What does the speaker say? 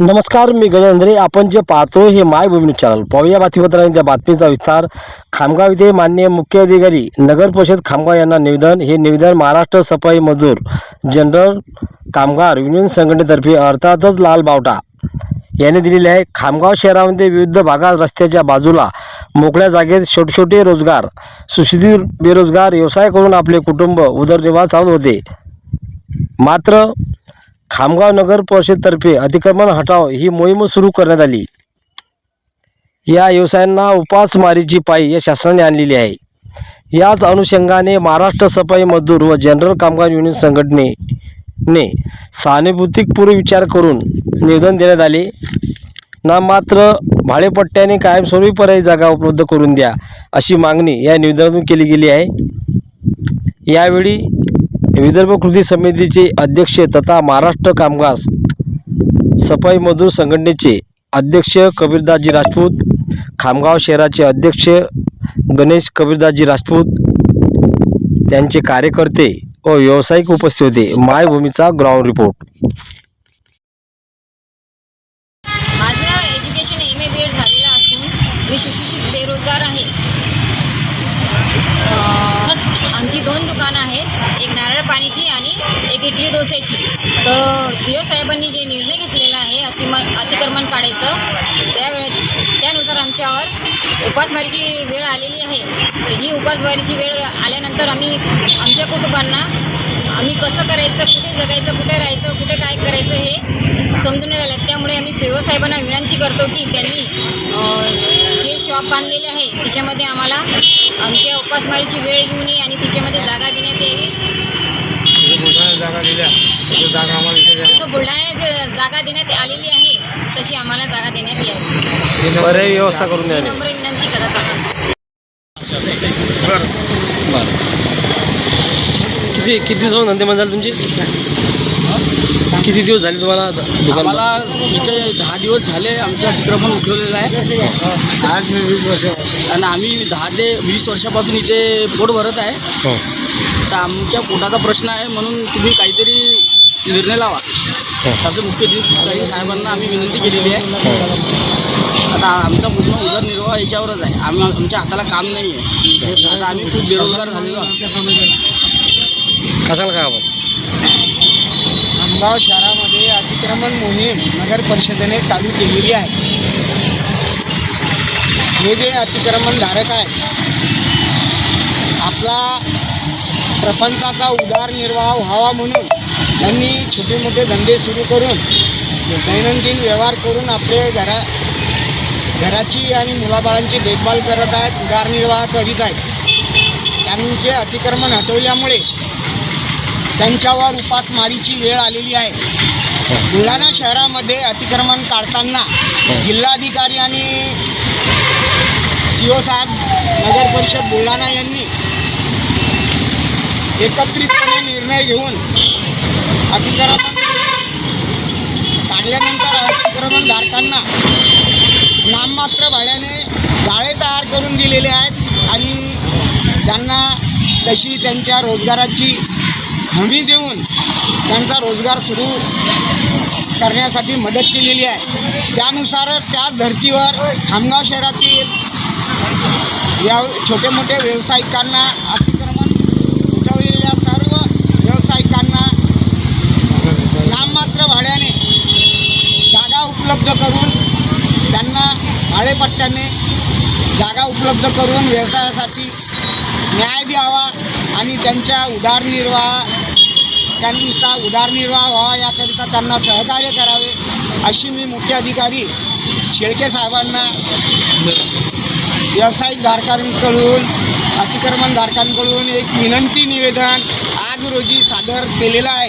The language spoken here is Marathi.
नमस्कार मी गजेंद्रे आपण जे पाहतो हे मायभूमी न्यूज चॅनल. पाहूया बातमीपत्राने त्या बातमीचा विस्तार. खामगाव येथे मान्य मुख्य अधिकारी नगर परिषद खामगाव यांना निवेदन. हे निवेदन महाराष्ट्र सफाई मजूर जनरल कामगार युनियन संघटनेतर्फे अर्थातच लाल बावटा यांनी दिलेले आहे. खामगाव शहरामध्ये विविध भागात रस्त्याच्या बाजूला मोकळ्या जागेत छोटे छोटे रोजगार सुशिक्षित बेरोजगार व्यवसाय करून आपले कुटुंब उदरनिर्वाह चालू होते. मात्र खामगाव नगर परिषदतर्फे अतिक्रमण हटाव ही मोहीम सुरू करण्यात आली. या व्यवसायांना उपासमारीची पायी या शासनाने आणलेली आहे. याच अनुषंगाने महाराष्ट्र सफाई मजदूर व जनरल कामगार युनियन संघटनेने सहानुभूतीपूर्व विचार करून निवेदन देण्यात आले. ना मात्र भाडेपट्ट्याने कायमस्वरूपी पर्यायी जागा उपलब्ध करून द्या अशी मागणी या निवेदनातून केली गेली आहे. यावेळी विदर्भ कृती समितीचे अध्यक्ष तथा महाराष्ट्र कामगार सफाई मजूर संघटनेचे अध्यक्ष कबीरदासजी राजपूत खामगाव शहराचे अध्यक्ष गणेश कबीरदासजी राजपूत त्यांचे कार्यकर्ते व व्यावसायिक उपस्थित होते. मायभूमीचा ग्राउंड रिपोर्ट. माझं education M A B Ed झालेलं असून मी सुशिक्षित बेरोजगार आहे. आमची दोन दुकानं आहेत. एक नारळ पाणीची आणि एक इडली डोसेची. तर सी ओ साहेबांनी जे निर्णय घेतलेला आहे अतिम अतिक्रमण काढायचं त्यावेळे त्यानुसार आमच्यावर उपासमारीची वेळ आलेली आहे. तर ही उपासमारीची वेळ आल्यानंतर आम्ही आमच्या कुटुंबांना आम्ही कसं करायचं कुठे जगायचं कुठे राहायचं कुठे काय करायचं हे समजून राहिलं. त्यामुळे आम्ही सेवा साहेबांना विनंती करतो की त्यांनी जे शॉप बांधलेले आहे त्याच्यामध्ये आम्हाला आमच्या उपासमारीची वेळ येऊ नये आणि त्याच्यामध्ये जागा देण्यात यावी. जागा दिल्या जागा आम्हाला इथे द्या. जसं बुलढाण्यात जागा देण्यात आलेली आहे तशी आम्हाला जागा देण्यात यावी. व्यवस्था करून द्यावी नम्र विनंती करत आहोत. किती किती दिवस धंदे झाले तुमचे? किती दिवस झाले तुम्हाला दुकान आम्हाला इथे दहा दिवस झाले आमचं अतिक्रमण उठवलेलं आहे. आज मी वीस वर्ष. आणि आम्ही दहा ते वीस वर्षापासून इथे पोट भरत आहे. हो. तर आमच्या पोटाचा प्रश्न आहे म्हणून तुम्ही काहीतरी निर्णय लावा. असं मुख्य अधिकारी साहेबांना आम्ही विनंती केलेली आहे. आता आमचा पूर्ण उदरनिर्वाह याच्यावरच आहे. आम्ही आमच्या हाताला काम नाही आहे आता आम्ही खूप बेरोजगार झालेलो आहोत. कशाला काय आपण खामगाव शहरामध्ये अतिक्रमण मोहीम नगर परिषदेने चालू केलेली आहे. हे जे अतिक्रमणधारक आहेत आपला प्रपंचाचा उदारनिर्वाह व्हावा म्हणून त्यांनी छोटे मोठे धंदे सुरू करून दैनंदिन व्यवहार करून आपले घरा घराची आणि मुलाबाळांची देखभाल करत आहेत उदारनिर्वाह करीत आहेत. त्यांचे अतिक्रमण हटवल्यामुळे त्यांच्यावर उपासमारीची वेळ आलेली आहे. बुलढाणा शहरामध्ये अतिक्रमण काढताना जिल्हाधिकारी आणि सी ओ साहेब नगर परिषद बुलढाणा यांनी एकत्रितपणे निर्णय घेऊन अतिक्रमण काढल्यानंतर अतिक्रमणधारकांना नाममात्र भाड्याने गाळे तयार करून दिलेले आहेत आणि त्यांना तशी त्यांच्या रोजगाराची हमी देऊन त्यांचा रोजगार सुरू करण्यासाठी मदत केलेली आहे. त्यानुसारच त्याच धर्तीवर खामगाव शहरातील या छोटे मोठे व्यावसायिकांना अतिक्रमण उठवलेल्या सर्व व्यावसायिकांना नाममात्र भाड्याने जागा उपलब्ध करून त्यांना भाडेपट्ट्याने जागा उपलब्ध करून व्यवसायासाठी न्याय द्यावा आणि त्यांच्या उदारनिर्वाह त्यांचा उदारनिर्वाह व्हावा याकरिता त्यांना सहकार्य करावे अशी मी मुख्य अधिकारी शेळके साहेबांना व्यावसायिक धारकांकडून अतिक्रमणधारकांकडून एक विनंती निवेदन आज रोजी सादर केलेलं आहे.